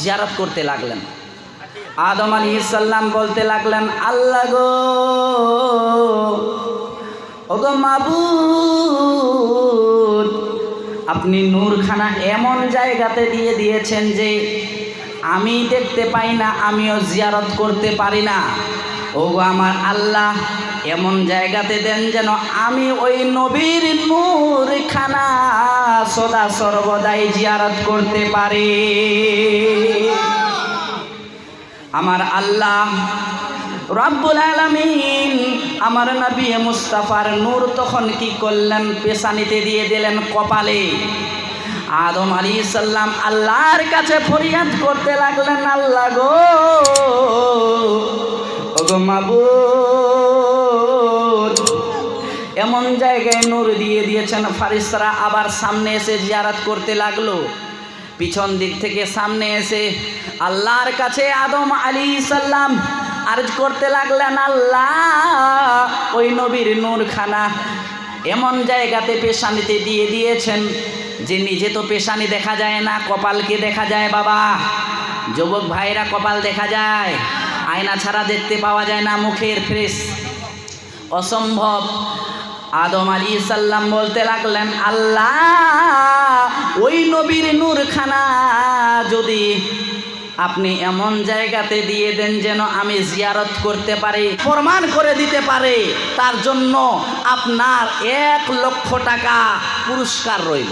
জিয়ারত করতে লাগলেন। আদম আলী ইসাল্লাম বলতে লাগলেন, আল্লাহ গো, ওগো মাবুদ, আপনি নূরখানা এমন জায়গাতে দিয়ে দিয়েছেন যে আমি দেখতে পাই না, আমিও জিয়ারত করতে পারি না। ওগো আমার আল্লাহ এমন জায়গাতে দেন যেন আমি ওই নবীর নূরখানা সদা সর্বদাই জিয়ারত করতে পারি। আমার আল্লাহ রব্বুল আলামিন আমার নবী মুস্তাফার নূর তখন কি করলেন? পেশানিতে দিয়ে দিলেন কপালে। আদম আলী সাল্লাম আল্লাহর কাছে ফরিয়াদ করতে লাগলেন, আল্লাহ গো মাবুদ এমন জায়গায় নূর দিয়ে দিয়েছেন ফারিস্তারা। আবার সামনে এসে জিয়ারাত করতে লাগল। পিছন দিক থেকে সামনে এসে আল্লাহর কাছে আদম আলী সাল্লাম আরজ করতে লাগলেন, আল্লাহ, ওই নবীর নূরখানা এমন জায়গাতে পেশানিতে দিয়ে দিয়েছেন যে নিজে তো পেশানি দেখা যায় না, কপালকে দেখা যায় বাবা। যুবক ভাইরা কপাল দেখা যায়, আয়না ছাড়া দেখতে পাওয়া যায় না, মুখের ফ্রেশ। অসম্ভব। আদম আলী সাল্লাম বলতে লাগলেন, আল্লাহ, ওই নবীর নূরখানা যদি আপনি এমন জায়গাতে দিয়ে দেন যেন আমি জিয়ারত করতে পারি, প্রমাণ করে দিতে পারে, তার জন্য আপনার এক লক্ষ টাকা পুরস্কার রইল।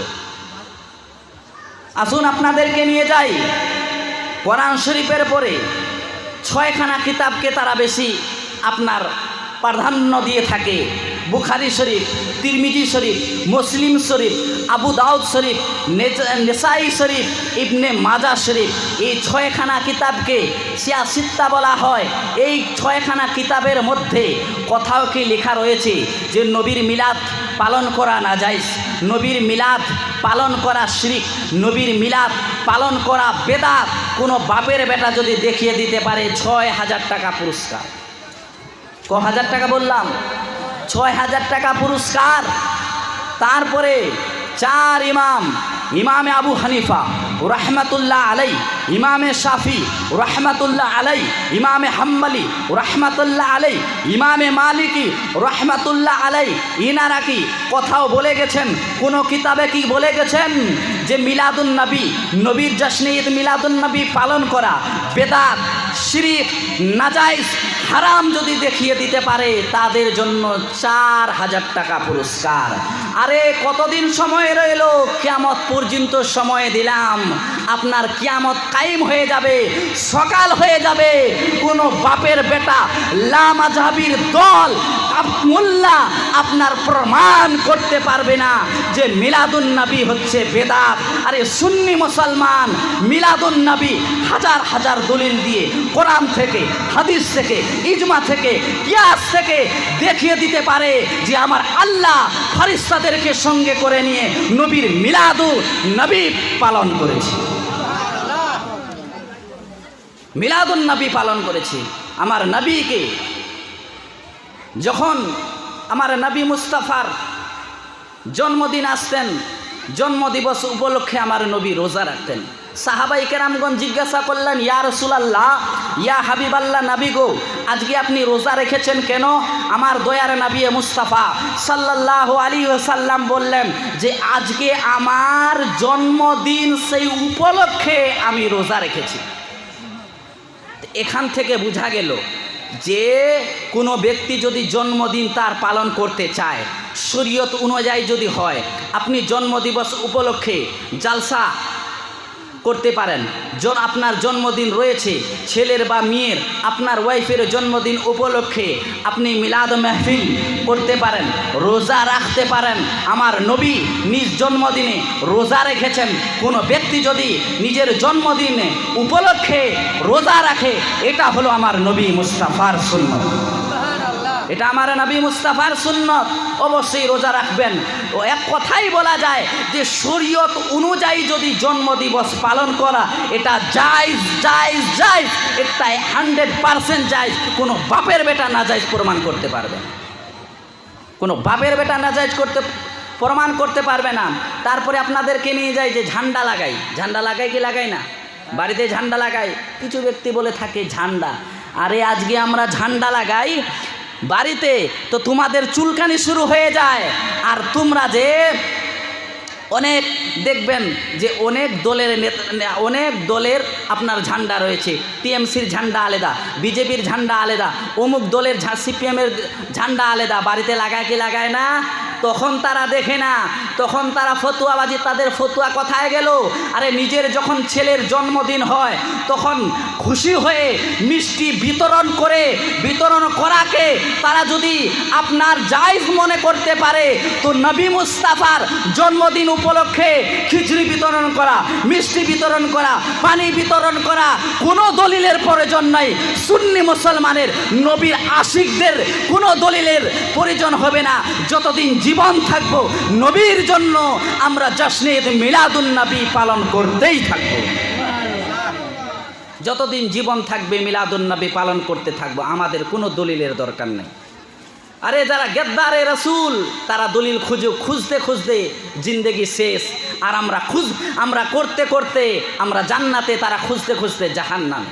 আসুন আপনাদেরকে নিয়ে যাই, কোরআন শরীফের পরে ছয়খানা কিতাবকে তারা বেশি আপনার প্রাধান্য দিয়ে থাকে। বুখারি শরীফ, তিরমিজি শরীফ, মুসলিম শরীফ, আবু দাউদ শরীফ নেসাই শরীফ, ইবনে মাজা শরীফ, এই ছয়খানা কিতাবকে সিয়া সিত্তা বলা হয়। এই ছয়খানা কিতাবের মধ্যে কোথাও কি লেখা রয়েছে যে নবীর মিলাদ পালন করা না যায় নবীর মিলাদ পালন করা শিরিক, নবীর মিলাদ পালন করা বেদাত? কোনো বাপের বেটা যদি দেখিয়ে দিতে পারে, ছয় হাজার টাকা পুরস্কার। ক হাজার টাকা বললাম? ছয় হাজার টাকা পুরস্কার। তারপরে চার ইমাম, ইমামে আবু হানিফা, রহমাতুল্লাহ আলাই ইমামে শাফি, রহমাতুল্লাহ আলাই ইমামে হাম্বালি, রহমাতুল্লাহ আলাই ইমামে মালিকি, রহমাতুল্লাহ আলাই ইনারা কি কোথাও বলে গেছেন, কোন কিতাবে কি বলে গেছেন? যে মিলাদুন নবী, নবীর জশ্নে ঈদ মিলাদুন নবী পালন করা বেদাত, শিরিক, নাজাইজ হারাম যদি দেখিয়ে দিতে পারে, তাদের জন্য চার হাজার টাকা পুরস্কার। আরে, কতদিন সময় রইল? কিয়ামত পর্যন্ত সময় দিলাম। আপনার কিয়ামত কায়েম হয়ে যাবে, সকাল হয়ে যাবে। কোনো বাপের বেটা লামাজাবির দল মোল্লা আপনার প্রমাণ করতে পারবে না। যে মিলাদুন নবী হচ্ছে বেদাত। আরে সুন্নি মুসলমান মিলাদুন নবী হাজার হাজার দলিল দিয়ে কোরআন থেকে, হাদিস থেকে, ইজমা থেকে, কিয়াস থেকে দেখিয়ে দিতে পারে যে আমার আল্লাহ ফারিস্তাদেরকে সঙ্গে করে নিয়ে নবীর মিলাদু নবী পালন করেছে। মিলাদুন নবী পালন করেছে। আমার নবীকে যখন আমার নবী মুস্তাফার জন্মদিন আসতেন, জন্মদিবস উপলক্ষে আমার নবী রোজা রাখতেন। সাহাবাই কেরামগঞ্জ জিজ্ঞাসা করলেন, ইয়া রসুলাল্লাহ, ইয়া হাবিবাল্লাহ নাবি গো, আজকে আপনি রোজা রেখেছেন কেন? আমার দয়ার নাবি মুস্তাফা সাল্লাল্লাহু আলী সাল্লাম বললেন যে, আজকে আমার জন্মদিন সেই উপলক্ষে আমি রোজা রেখেছি। এখান থেকে বোঝা গেল যে কোনো ব্যক্তি যদি জন্মদিন তার পালন করতে চায়, শরীয়ত অনুযায়ী যদি হয়, আপনি জন্মদিবস উপলক্ষে জালসা করতে পারেন। আপনার জন্মদিন রয়েছে, ছেলের বা মেয়ের, আপনার ওয়াইফের জন্মদিন উপলক্ষে আপনি মিলাদ মেহফিল করতে পারেন, রোজা রাখতে পারেন। আমার নবী নিজ জন্মদিনে রোজা রেখেছেন। কোনো ব্যক্তি যদি নিজের জন্মদিনে উপলক্ষে রোজা রাখে, এটা হলো আমার নবী মুস্তাফার সুন্নত। এটা আমার নবী মুস্তাফার সুন্নত। অবশ্যই রোজা রাখবেন। ও এক কথাই বলা যায় যে শরীয়ত অনুযায়ী যদি জন্মদিবস পালন করা, এটা জায়জ জায়জ জায়জ। এটাই হান্ড্রেড পারসেন্ট জায়জ। কোনো বাপের বেটা না জায়জ প্রমাণ করতে পারবে। কোনো বাপের বেটা না জায়জ করতে, প্রমাণ করতে পারবে না। তারপরে আপনাদেরকে নিয়ে যায় যে ঝান্ডা লাগাই। ঝান্ডা লাগাই কি লাগাই না? বাড়িতে ঝান্ডা লাগাই। কিছু ব্যক্তি বলে থাকে ঝান্ডা। আরে আজকে আমরা ঝান্ডা লাগাই বাড়িতে, তো তোমাদের চুলকানি শুরু হয়ে যায়। আর তোমরা যে অনেক দেখবেন যে অনেক দলের অনেক দলের আপনার ঝান্ডা রয়েছে। টিএমসির ঝান্ডা আলাদা, বিজেপির ঝান্ডা আলাদা, অমুক দলের সিপিএমের ঝান্ডা আলাদা, বাড়িতে লাগায় কি লাগায় না? তখন তারা দেখে না, তখন তারা ফতুয়াবাজি, তাদের ফতুয়া কথায় গেল? আরে নিজের যখন ছেলের জন্মদিন হয়, তখন খুশি হয়ে মিষ্টি বিতরণ করে, বিতরণ করাকে তারা যদি আপনার জায়জ মনে করতে পারে, তো নবী মুস্তাফার জন্মদিন উপলক্ষে খিচুড়ি বিতরণ করা, মিষ্টি বিতরণ করা, পানি বিতরণ করা কোনো দলিলের প্রয়োজন নাই। সুন্নি মুসলমানের নবীর আশিকদের কোনো দলিলের প্রয়োজন হবে না। যতদিন জীবন থাকব, নবীর জন্য আমরা জশ্নে ঈদ মিলাদুন নবী পালন করতেই থাকব। যতদিন জীবন থাকবে, মিলাদুন নবী পালন করতে থাকব, আমাদের কোনো দলিলের দরকার নেই। আরে যারা গেদ্দারে রসুল, তারা দলিল খুঁজে, খুঁজতে খুঁজতে জিন্দেগি শেষ। আর আমরা খুঁজ, আমরা করতে করতে, আমরা জান্নাতে তারা খুঁজতে খুঁজতে জাহান্নামে।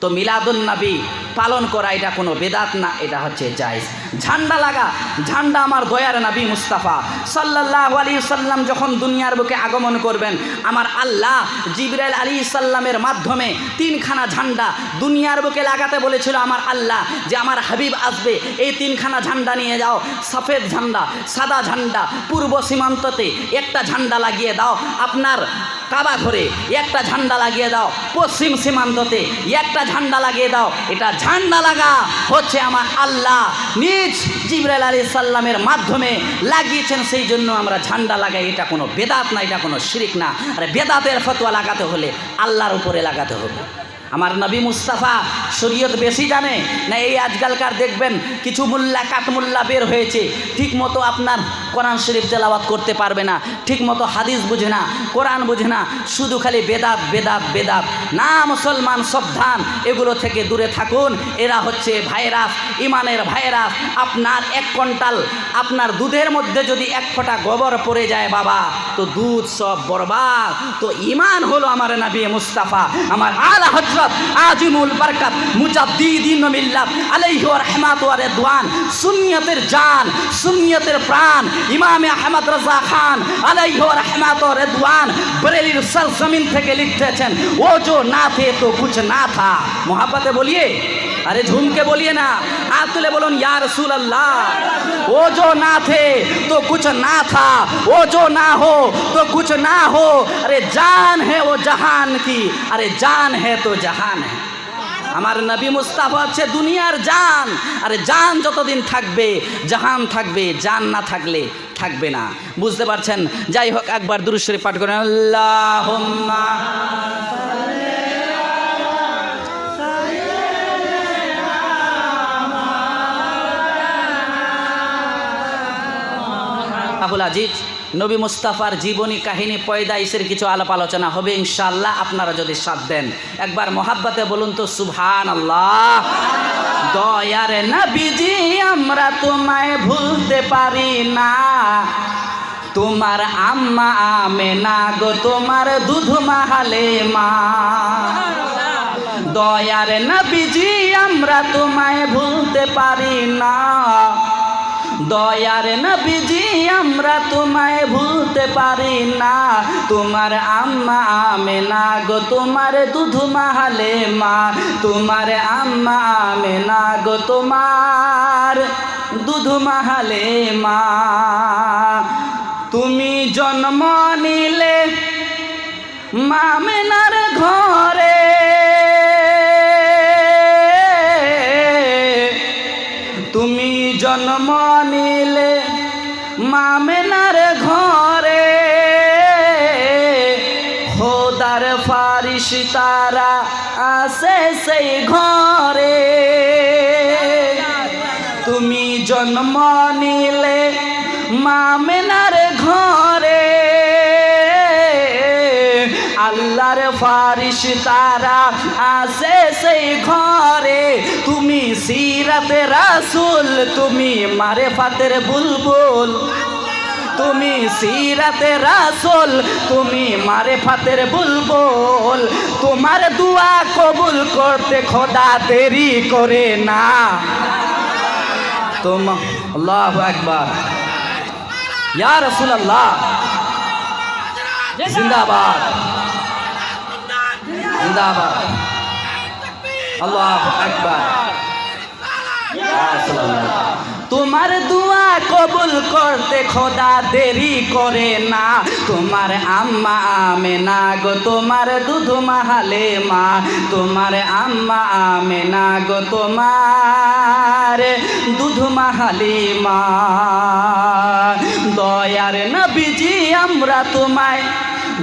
তো মিলাদুন নবী পালন করা এটা কোনো বেদাত না, এটা হচ্ছে জায়জ। ঝান্ডা লাগা, ঝান্ডা আমার দয়ার নবী মুস্তাফা। সাল্লাহ আলী সাল্লাম যখন দুনিয়ার বুকে আগমন করবেন, আমার আল্লাহ জিবরাইল আলী সাল্লামের মাধ্যমে তিনখানা ঝান্ডা দুনিয়ার বুকে লাগাতে বলেছিল আমার আল্লাহ যে আমার হাবিব আসবে, এই তিনখানা ঝান্ডা নিয়ে যাও, সফেদ ঝান্ডা, সাদা ঝান্ডা, পূর্ব সীমান্ততে একটা ঝান্ডা লাগিয়ে দাও, আপনার কাবা ঘরে একটা ঝান্ডা লাগিয়ে দাও, পশ্চিম সীমান্ততে একটা ঝান্ডা লাগিয়ে দাও, এটা ঝান্ডা লাগা হচ্ছে আমার আল্লাহ নিজ জিবরাইল আলী সাল্লামের মাধ্যমে লাগিয়েছেন সেই জন্য আমরা ঝান্ডা লাগাই। এটা কোনো বেদাত না, এটা কোনো শিরিক না। আর বেদাতের ফতোয়া লাগাতে হলে আল্লাহর উপরে লাগাতে হবে। আমার নবী মুস্তাফা শরীয়ত বেশি জানে। না, এই আজকালকার দেখবেন কিছু মোল্লা কাঠমোল্লা বের হয়েছে। ঠিক মতো আপনার কোরআন শরীফ তেলাওয়াত করতে পারবে না। ঠিক মতো হাদিস বুঝে না, কোরআন বুঝে না। শুধু খালি বেদাত বেদাত বেদাত। না, মুসলমান, সাবধান। এগুলো থেকে দূরে থাকুন। এরা হচ্ছে ভাইরাস, ইমানের ভাইরাস। আপনার এক কন্টাল আপনার দুধের মধ্যে যদি এক ফোঁটা গোবর পড়ে যায় বাবা, তো দুধ সব বরবাদ। তো ইমান হলো আমার নবী মুস্তাফা। আমার আলা হজরত বরকত আজিমুল বরকত, মুজাদ্দিদিন মিল্লাত, আলাইহি রহমাত ওয়া রিদওয়ান, সুন্নিয়তের জান, সুন্নিয়তের প্রাণ, ইমামে আহমদ রাজা খান, আলাইহি রহমাত ওয়া রিদওয়ান, বরেলির সরজমিন থেকে লিখতেছেন ও জো না থে তো কুছ না থা। মোহাব্বতে বলিয়ে अरे झूम के बोलिए ना हाथ तुले बोलो या रसूल अल्लाह वो जो ना थे तो कुछ ना था वो जो ना हो तो कुछ ना हो अरे जान है वो जहान की अरे जान है तो जहान है আমার নবী মুস্তাফা হচ্ছে দুনিয়ার জান আরে জান যতদিন থাকবে জাহান থাকবে জান না থাকলে থাকবে না বুঝতে পারছেন যাই হোক একবার দুরুশ্বরী পাঠ করেন আল্লাহ আহুল আজিজ, নবী মুস্তাফার জীবনী, কাহিনী পয়দাইশের কিছু আলাপ আলোচনা হবে ইনশাল্লাহ আপনারা যদি সাথ দেন। একবার মোহাব্বতে বলুন তো সুবহান আল্লাহ দয়ার নবীজি, আমরা তোমায় ভুলতে পারি না। তোমার আম্মা আমে না গো, তোমার দুধ মাহালে মা। দয়ার নবীজি, আমরা তোমায় ভুলতে পারি না। দয়ার নবীজি, আমরা তোমায় ভুলতে পারি না। তোমার আম্মা আমে না গো, তোমার দুধ মাহালে মা। তোমার আম্মা আমে না গো, তোমার দুধ মাহালে মা। তুমি জন্ম নিলে মামেনার ঘরে তারা আসে সেই ঘরে, তুমি জন্ম নিলে মামেনার ঘরে। আল্লাহর ফারিস তারা আসে সেই ঘরে। তুমি সিরাতে রাসুল, তুমি মারে ফাতের বুলবুল। তুমি সিরাতে রাসুল, তুমি মারে ফাতের বুলবুল। তোমার দুয়া কবুল করতে খোদা দেরি করে না। তুম, আল্লাহ আকবার। ইয়া রাসূলুল্লাহ। জিন্দাবাদ। জিন্দাবাদ। আল্লাহ আকবার। তোমার দুয়া কবুল করতে খোদা দেরি করে না। তোমার আম্মা আমে না গো, তোমার দুধ মাহালে মা। তোমার আম্মা আমে না গো, তোমার দুধ মাহালি মা। দয়ার নবীজি, আমরা তোমায়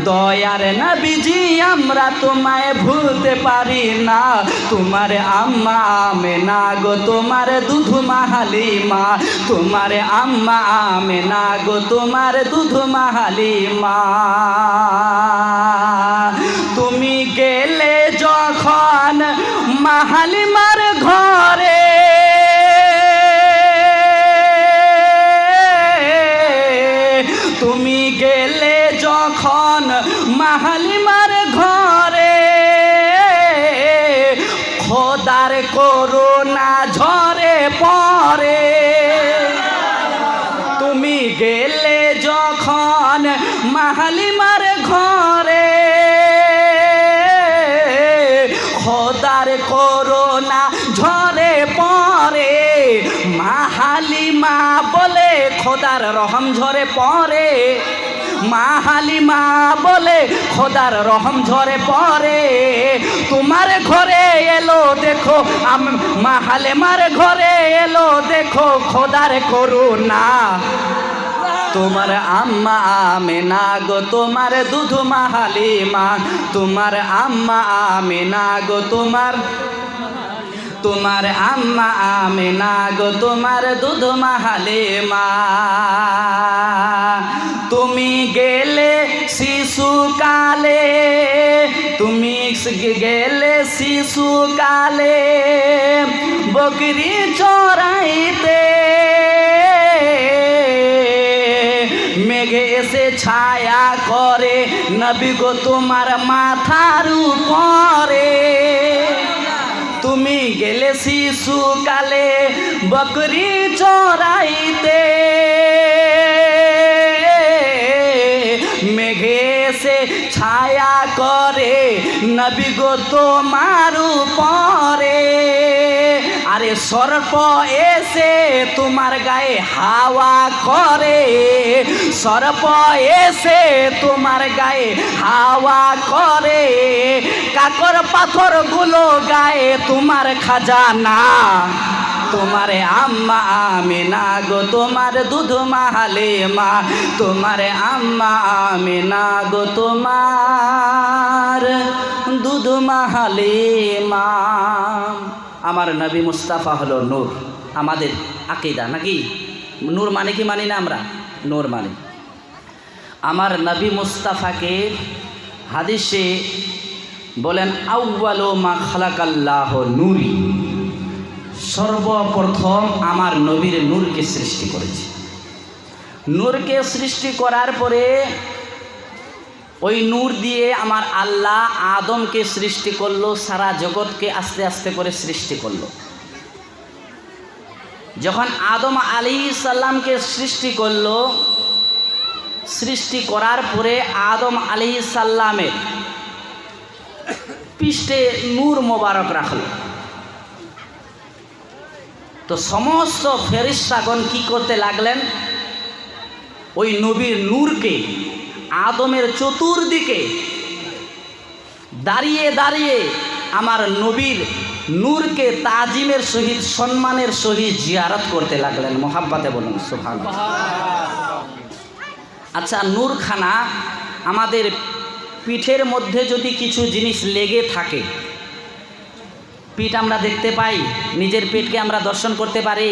দয়ার নবীজি, আমরা তোমায় ভুলতে পারি না। তোমার আম্মা আমে না গো, তোমার দুধ মাহালি মা তোমার আম্মা আমে না গো, তোমার দুধ মাহালি মা তুমি গেলে যখন মাহালিমার ঘরে, তুমি গেলে যখন মাহালিমার মাহালিমা বলে, খোদার রহম ঝরে পরে তোমার ঘরে এলো, দেখো, আম, মাহালেমার ঘরে এলো, দেখো, খোদার করুণা। তোমার আম্মা আমে গো, তোমার দুধ মাহালিমা। তোমার আম্মা আমে গো, তোমার তোমার আম্মা আমে গো, তোমার দুধ মাহালে মা তুমি গেলে শিশুকালে তুমি গেলে শিশুকালে বকরি চড়াইতে মেঘে এসে ছায়া করে, নবী গো তোমার মাথার উপরে। তুমি গেলে শিশুকালে বকরি চড়াইতে এসে ছায়া করে নবী গো তোমার পরে আরে সর্প এসে তোমার গায়ে হাওয়া করে। সর্প এসে তোমার গায়ে হাওয়া করে। কাকর পাথরগুলো গায়ে তোমার খাজানা। তোমার আম্মা আমে না গো, তোমার দুধ মাহালে মা। তোমার আম্মা আমে না গো, তোমার দুধ মাহালে মা। আমার নবী মুস্তাফা হলো নূর, আমাদের আকিদা নাকি? নূর মানে কি মানি না আমরা? নূর মানে। আমার নবী মুস্তাফাকে হাদিসে বলেন আউ্বালো মা খালাকাল্লাহ নূরি। সর্বপ্রথম আমার নবীর নূরকে সৃষ্টি করেছে। নূরকে সৃষ্টি করার পরে ওই নূর দিয়ে আমার আল্লাহ আদমকে সৃষ্টি করল, সারা জগৎকে আস্তে আস্তে করে সৃষ্টি করল। যখন আদম আলী সাল্লামকে সৃষ্টি করল, সৃষ্টি করার পরে আদম আলী সাল্লামের পৃষ্ঠে নূর মোবারক রাখল। তো সমস্ত ফেরিস্তাগণ কি করতে লাগলেন? ওই নবীর নূরকে, আদমের চতুর্দিকে দাঁড়িয়ে দাঁড়িয়ে আমার নবীর নূরকে তাজিমের সহিত, সম্মানের সহিত জিয়ারত করতে লাগলেন। মোহাব্বাতে বলুন সুভান আচ্ছা নূরখানা আমাদের পিঠের মধ্যে যদি কিছু জিনিস লেগে থাকে পিঠ আমরা দেখতে পাই, নিজের পিঠকে আমরা দর্শন করতে পারি।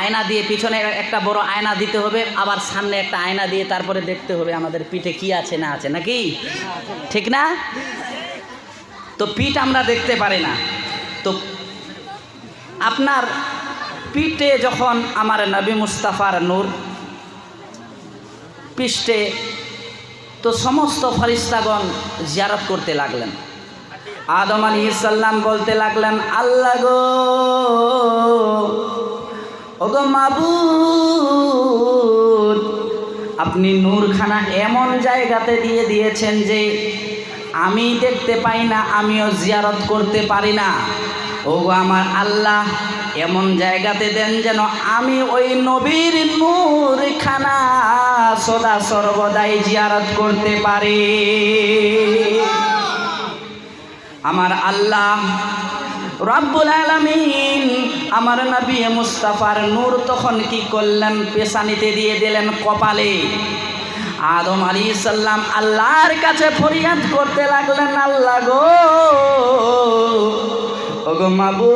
আয়না দিয়ে পিছনে একটা বড় আয়না দিতে হবে, আবার সামনে একটা আয়না দিয়ে তারপরে দেখতে হবে আমাদের পিঠে কি আছে না আছে, নাকি? ঠিক না? তো পিঠ আমরা দেখতে পারি না। তো আপনার পিঠে যখন আমার নবী মুস্তাফার নূর পৃষ্ঠে তো সমস্ত ফরিস্তাগণ জিয়ারত করতে লাগলেন। আদম আলী ইসাল্লাম বলতে লাগলেন, আল্লাহ গো, ওগো মাবুদ, আপনি নূরখানা এমন জায়গাতে দিয়ে দিয়েছেন যে আমি দেখতে পাই না, আমিও জিয়ারত করতে পারি না। ওগো আমার আল্লাহ, এমন জায়গাতে দেন যেন আমি ওই নবীর নূরখানা সদা সর্বদাই জিয়ারত করতে পারি। আমার আল্লাহ রব্বুল আলামিন আমার নবী মুস্তাফার নূর তখন কি করলেন? পেশানিতে দিয়ে দিলেন কপালে। আদম আলী সাল্লাম আল্লাহর কাছে ফরিয়াদ করতে লাগলেন, আল্লাহ গো, ওগো মাবুদ,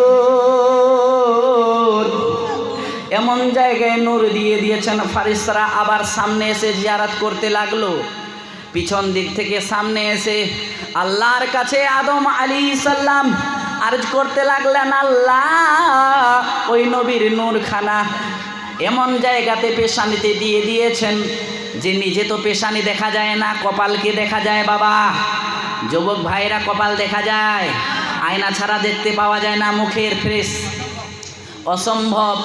এমন জায়গায় নূর দিয়ে দিয়েছেন, ফারিস্তারা আবার সামনে এসে জিয়ারাত করতে লাগল। পিছন দিক থেকে সামনে এসে আল্লাহর কাছে আদম আলী সাল্লাম আরজ করতে লাগলেন, আল্লাহ, ওই নবীর নূরখানা এমন জায়গাতে পেশানিতে দিয়ে দিয়েছেন যে নিজে তো পেশানি দেখা যায় না, কপালকে দেখা যায় বাবা। যুবক ভাইরা কপাল দেখা যায়, আয়না ছাড়া দেখতে পাওয়া যায় না, মুখের ফ্রেশ। অসম্ভব।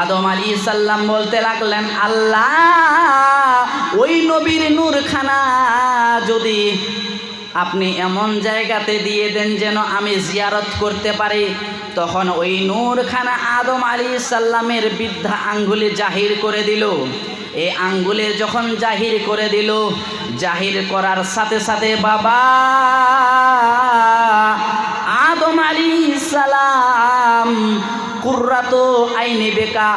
আদম আলী সাল্লাম বলতে লাগলেন, আল্লাহ, ওই নবীর নূরখানা যদি আপনি এমন জায়গাতে দিয়ে দেন যেন আমি জিয়ারত করতে পারি। তখন ওই নূরখানা আদম আলী সাল্লামের বৃদ্ধা আঙ্গুলি জাহির করে দিল। এই আঙ্গুলের যখন জাহির করে দিল, জাহির করার সাথে সাথে বাবা আদম আলী সালাম কুর্রাতো আইনি বেকা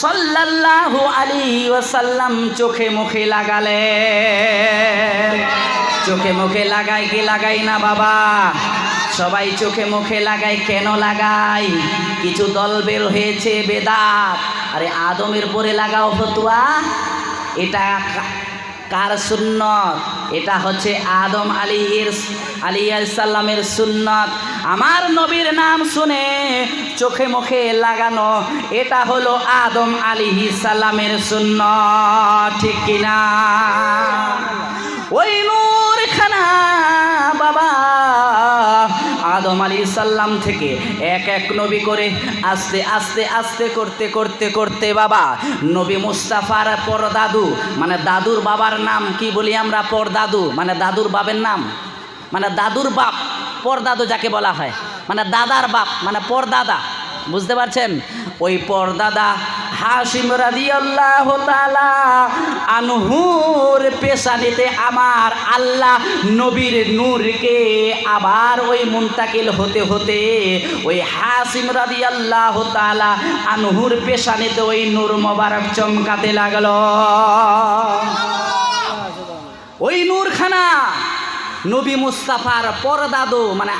সাল্লাল্লাহু আলী ওয়াসাল্লাম চোখে মুখে লাগালে চোখে মুখে লাগাই কি লাগাই না বাবা? সবাই চোখে মুখে লাগাই, কেন লাগাই? কিছু দল বের হয়েছে, বেদাত। আরে আদমের পরে লাগাও ফতুয়া। এটা কার সুন্নত? এটা হচ্ছে আদম আলী আলী সাল্লামের সুন্নত। আমার নবীর নাম শুনে চোখে মুখে লাগানো, এটা হলো আদম আলী সাল্লামের সুন্নত, ঠিক কিনা? ওই নূরখানা বাবা। আদম আলী সাল্লাম থেকে এক এক নবী করে আস্তে আস্তে আস্তে করতে করতে করতে, বাবা। নবী মুস্তাফার পর দাদু মানে দাদুর বাবার নাম কি বলি আমরা? পর দাদু মানে দাদুর বাবের নাম। মানে দাদুর বাপ পর দাদু যাকে বলা হয়। মানে দাদার বাপ মানে পর দাদা বুঝতে পারছেন? ওই পরদাদা হাসিম রাদিয়াল্লাহ তাআলা আনহুর পেশানিতে আমার আল্লাহ নবীর নূরকে আবার ওই মুন্তাকিল হতে হতে ওই হাসিম রাদিয়াল্লাহ তাআলা আনহুর পেশানিতে ওই নূর মোবারক চমকাতে লাগল। ওই নূরখানা নবী মুস্তাফার পরদাদু মানে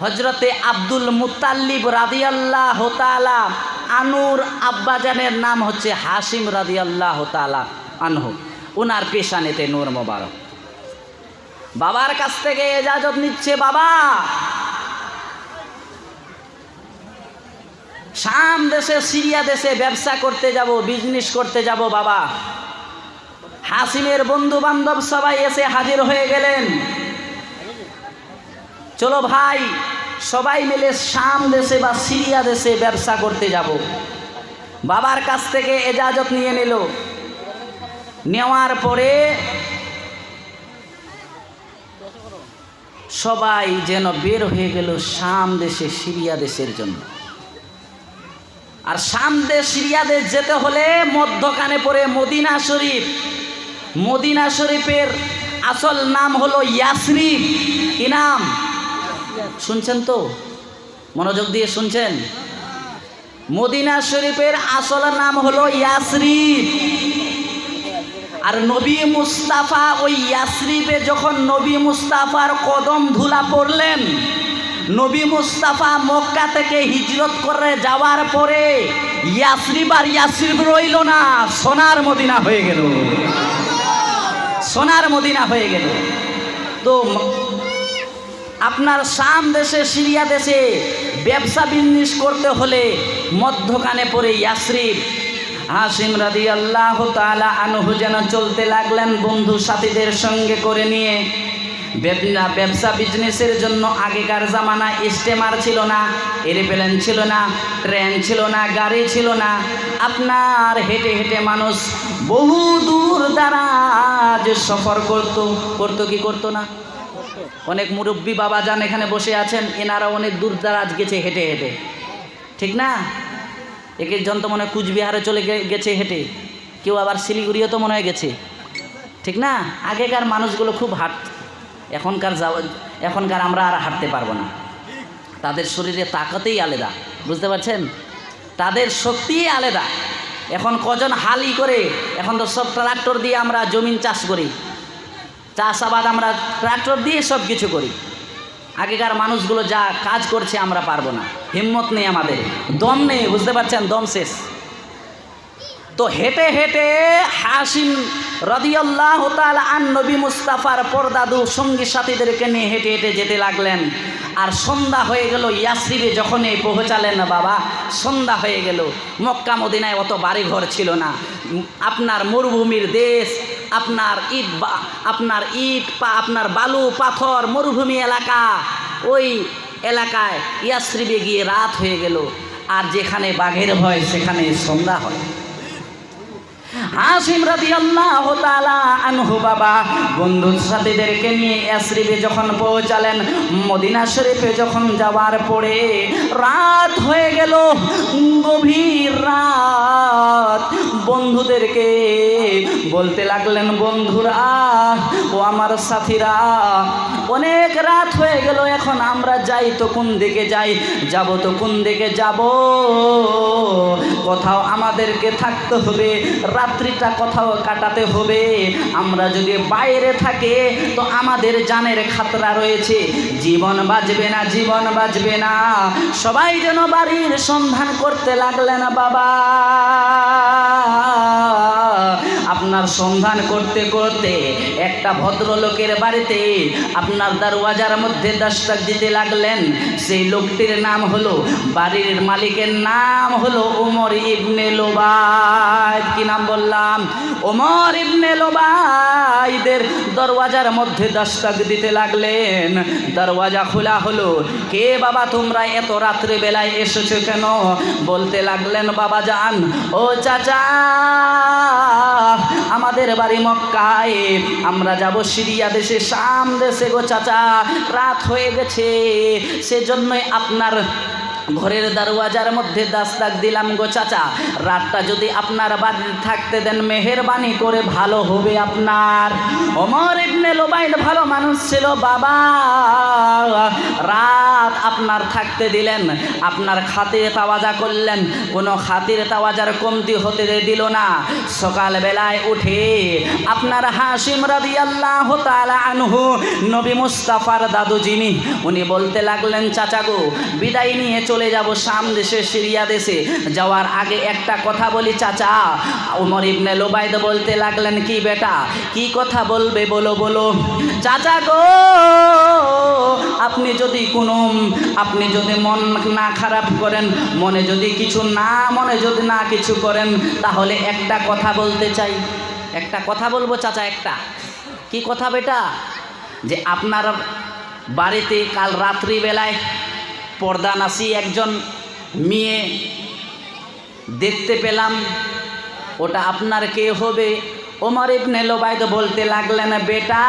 হজরতে আব্দুল মুতাল্লিব রাদিয়াল্লাহ তাআলা আনুর আব্বাজানের নাম হচ্ছে হাসিম রাদিয়াল্লাহ তাআলা আনহু। ওনার পেশানেতে নূর মোবারক। বাবার কাছ থেকে এজাজত নিচ্ছে বাবা। শাম দেশে, সিরিয়া দেশে ব্যবসা করতে যাব বিজনেস করতে যাব বাবা। হাসিমের বন্ধু বান্ধব সবাই এসে হাজির হয়ে গেলেন। চলো ভাই সবাই মিলে শাম দেশে বা সিরিয়া দেশে ব্যবসা করতে যাব। বাবার কাছ থেকে এজাজত নিয়ে নিল। নেওয়ার পরে সবাই যেন বের হয়ে গেল শাম দেশে, সিরিয়া দেশের জন্য। আর শাম দেশ, সিরিয়া দেশ যেতে হলে মধ্যখানে পড়ে মদিনা শরীফ। মদিনা শরীফের আসল নাম হলো ইয়াসরিফ কি নাম? শুনছেন তো? মনোযোগ দিয়ে শুনছেন? মদিনা শরীফের আসল নাম হলো ইয়াসরিফ আর নবী মুস্তাফা ওই ইয়াসরিফে যখন নবী মুস্তাফার কদম ধুলা পড়লেন, নবী মুস্তাফা মক্কা থেকে হিজরত করে যাওয়ার পরে ইয়াসরিফ আর ইয়াসরিফ রইল না, সোনার মদিনা হয়ে গেল। সোনার মদিনা হয়ে গেল। তো আপনার শাম দেশে, সিরিয়া দেশে ব্যবসা বিজনেস করতে হলে মধ্যখানে পড়ে ইয়াসরিফ হাসিম রাদি আল্লাহ তালা আনহু যেন চলতে লাগলেন বন্ধু সাথীদের সঙ্গে করে নিয়ে। ব্যবসা বিজনেসের জন্য আগেকার জামানা স্টেমার ছিল না, এরোপ্লেন ছিল না, ট্রেন ছিল না, গাড়ি ছিল না। আপনার হেঁটে হেঁটে মানুষ বহু দূর দারাজ সফর করতো করতো কি করতো না? অনেক মুরব্বী বাবা যান এখানে বসে আছেন এনারা অনেক দূর দারাজ গেছে হেঁটে হেঁটে। ঠিক না? এক একজন তো মনে হয় কুচবিহারে চলে গেছে হেঁটে। কেউ আবার শিলিগুড়িও তো মনে হয় গেছে। ঠিক না? আগেকার মানুষগুলো খুব হাঁট এখনকার এখনকার আমরা আর হাঁটতে পারব না। তাদের শরীরে তাকাতেই আলাদা, বুঝতে পারছেন? তাদের শক্তিই আলাদা। এখন কজন হালি করে, এখন তো সব ট্রাক্টর দিয়ে আমরা জমিন চাষ করি। চাষাবাদ আমরা ট্রাক্টর দিয়ে সব কিছু করি। আগেকার মানুষগুলো যা কাজ করছে আমরা পারব না। হিম্মত নেই আমাদের। দম নেই, বুঝতে পারছেন? দম শেষ। তো হেঁটে হেঁটে হাসিম রদিয়াল্লাহ তাল আন নবী মুস্তাফার পরদাদু সঙ্গী সাথীদেরকে নিয়ে হেঁটে হেঁটে যেতে লাগলেন। আর সন্ধ্যা হয়ে গেল, ইয়াসরিবে যখনই পৌঁছালেন না বাবা, সন্ধ্যা হয়ে গেল। মক্কা মদিনায় অত বাড়িঘর ছিল না। আপনার মরুভূমির দেশ আপনার ইট আপনার ইট আপনার বালু, পাথর, মরুভূমি এলাকা, ওই এলাকায় ইয়াসরিবে গিয়ে রাত হয়ে গেল। আর যেখানে বাঘের ভয়, সেখানে সন্ধ্যা হয়। হাসিম রাদিয়াল্লাহু তাআলা আনহু বাবা বন্ধু সাথীদেরকে নিয়ে ইয়াসরিবে যখন পৌঁছালেন, মদিনা শরীফে যখন যাওয়ার পরে রাত হয়ে গেল, গভীর রাত। বন্ধুদেরকে বলতে লাগলেন, বন্ধুরা, ও আমার সাথীরা, অনেক রাত হয়ে গেল, এখন আমরা যাই তো কোন দিকে যাই? যাব তো কোন দিকে যাব? কোথাও আমাদেরকে থাকতে হবে, রাত্রিটা কোথাও কাটাতে হবে। আমরা যদি বাইরে থাকে, তো আমাদের জানের খাতরা রয়েছে। জীবন বাঁচবে না, জীবন বাঁচবে না। সবাই যেন বাড়ির সন্ধান করতে লাগলেন, বাবা। আপনার সন্ধান করতে করতে একটা ভদ্রলোকের বাড়িতে আপনার দরওয়াজার মধ্যে দস্তক দিতে লাগলেন। সেই লোকটির নাম হলো, বাড়ির মালিকের নাম হলো ওমর ইবনে লোবাইদ কি নাম বললাম? ওমর ইবনে লোবাইদের দরওয়াজার মধ্যে দস্তক দিতে লাগলেন। দরওয়াজা খোলা হলো, কে বাবা তোমরা এত রাত্রে বেলায় এসেছ কেন? বলতে লাগলেন, বাবা যান ও চাচা আমাদের বাড়ি মক্কায়। আমরা যাব সিরিয়া দেশে, শাম দেশে গো চাচা। রাত হয়ে গেছে, সেজন্যই আপনার ঘরের দরওয়াজার মধ্যে দাস্তাক দিলাম গো চাচা। রাতটা যদি আপনার বাড়িতে থাকতে দেন, মেহেরবানি করে ভালো হবে আপনার। অমর ইবনে লোবাইদ ভালো মানুষ ছিল, বাবা। রাত আপনার থাকতে দিলেন, আপনার খাতির তাওয়াজা করলেন। কোনো খাতির তাওয়াজার কমতি হতে দিল না। সকালবেলায় উঠে আপনার হাসিম রাদি আল্লাহ আনহু, নবী মুস্তাফার দাদু যিনি, উনি বলতে লাগলেন, চাচা গো, বিদায় নিয়ে চলে যাব শাম দেশে, সিরিয়া দেশে। যাওয়ার আগে একটা কথা বলি, চাচা। উমর ইবনে লোবাইদ বলতে লাগলেন, কি বেটা? কি কথা বলবে? বলো বলো। চাচা গো, আপনি যদি কোনো, আপনি যদি মন না খারাপ করেন, মনে যদি কিছু না, মনে যদি না কিছু করেন, তাহলে একটা কথা বলতে চাই। একটা কথা বলব চাচা, একটা। কি কথা বেটা? যে আপনার বাড়িতে কাল রাত্রিবেলায় পর্দা নাসি একজন মেয়ে দেখতে পেলাম। ওটা আপনার কে হবে? ওমর ইবনে লোবাইদ বলতে লাগলেন, বেটা!